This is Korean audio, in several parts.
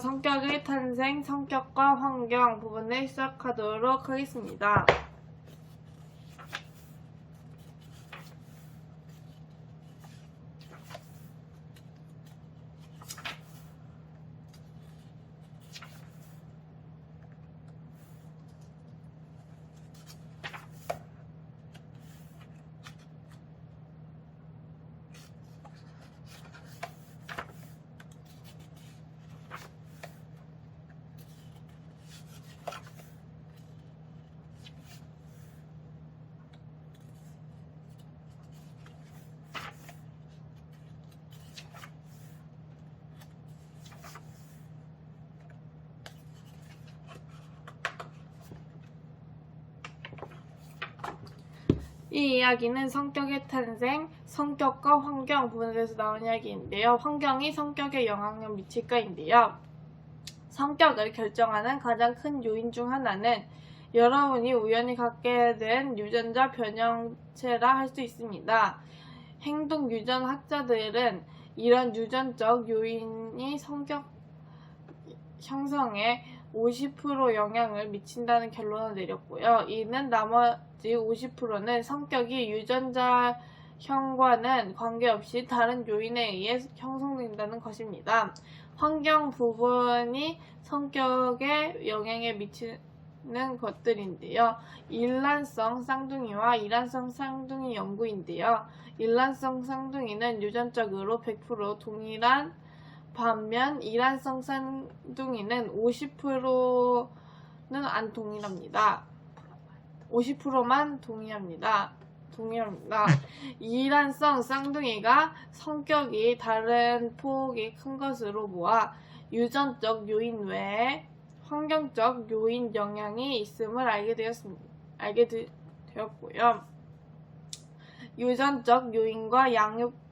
성격의 탄생, 성격과 환경 부분을 시작하도록 하겠습니다. 이 이야기는 성격의 탄생, 성격과 환경 부분에 대해서 나온 이야기인데요. 환경이 성격에 영향을 미칠까인데요. 성격을 결정하는 가장 큰 요인 중 하나는 여러분이 우연히 갖게 된 유전자 변형체라 할 수 있습니다. 행동 유전 학자들은 이런 유전적 요인이 성격 형성에 50% 영향을 미친다는 결론을 내렸고요. 이는 나머지 50%는 성격이 유전자형과는 관계없이 다른 요인에 의해 형성된다는 것입니다. 환경 부분이 성격에 영향을 미치는 것들인데요. 일란성 쌍둥이와 이란성 쌍둥이 연구인데요. 일란성 쌍둥이는 유전적으로 100% 동일한 반면 이란성 쌍둥이는 50%는 안 동일합니다. 50%만 동의합니다. 동일합니다. 이란성 쌍둥이가 성격이 다른 폭이 큰 것으로 모아 유전적 요인 외에 환경적 요인 영향이 있음을 알게 되었습니다. 알게 되, 되었고요. 유전적 요인과 양육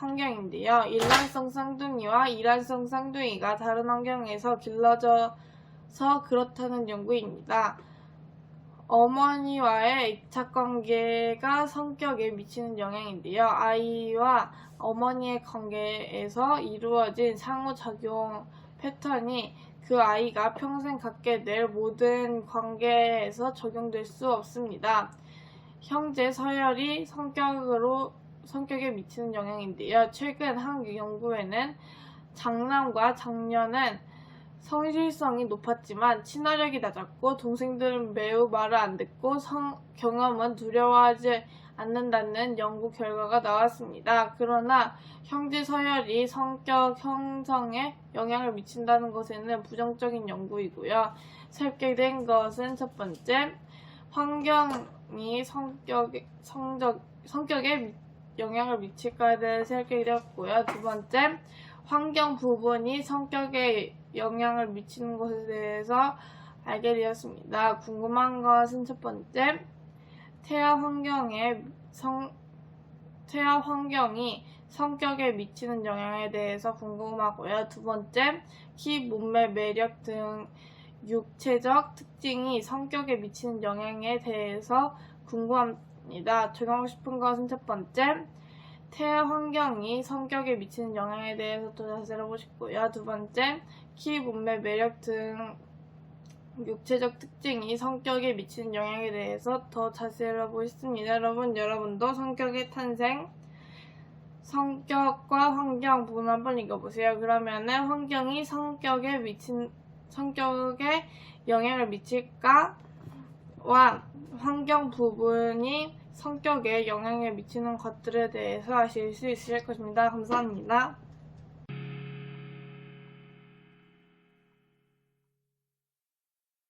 환경인데요. 일란성 쌍둥이와 이란성 쌍둥이가 다른 환경에서 길러져서 그렇다는 연구입니다. 어머니와의 입착 관계가 성격에 미치는 영향인데요. 아이와 어머니의 관계에서 이루어진 상호작용 패턴이 그 아이가 평생 갖게 될 모든 관계에서 적용될 수 없습니다. 형제 서열이 성격으로 성격에 미치는 영향인데요. 최근 한 연구에는 장남과 장녀는 성실성이 높았지만 친화력이 낮았고 동생들은 매우 말을 안 듣고 성, 경험은 두려워하지 않는다는 연구 결과가 나왔습니다. 그러나 형제 서열이 성격 형성에 영향을 미친다는 것에는 부정적인 연구이고요. 설계된 것은 첫 번째, 환경이 성격, 성적, 성격에 미- 영향을 미칠까에 대해 설계되었고요. 두 번째, 환경 부분이 성격에 영향을 미치는 것에 대해서 알게 되었습니다. 궁금한 것은 첫 번째, 태아 환경에 성, 태아 환경이 성격에 미치는 영향에 대해서 궁금하고요. 두 번째, 키, 몸매, 매력 등 육체적 특징이 성격에 미치는 영향에 대해서 궁금합니다. 적용하고 싶은 것은 첫 번째, 태아 환경이 성격에 미치는 영향에 대해서 더 자세히 싶고요. 두 번째, 키, 몸매, 매력 등 육체적 특징이 성격에 미치는 영향에 대해서 더 자세히 알아보고 싶습니다. 여러분, 여러분도 성격의 탄생, 성격과 환경 부분 한번 읽어보세요. 그러면은 환경이 성격에 미친, 성격에 영향을 미칠까? 와 환경 부분이 성격에 영향을 미치는 것들에 대해서 아실 수 있으실 것입니다. 감사합니다.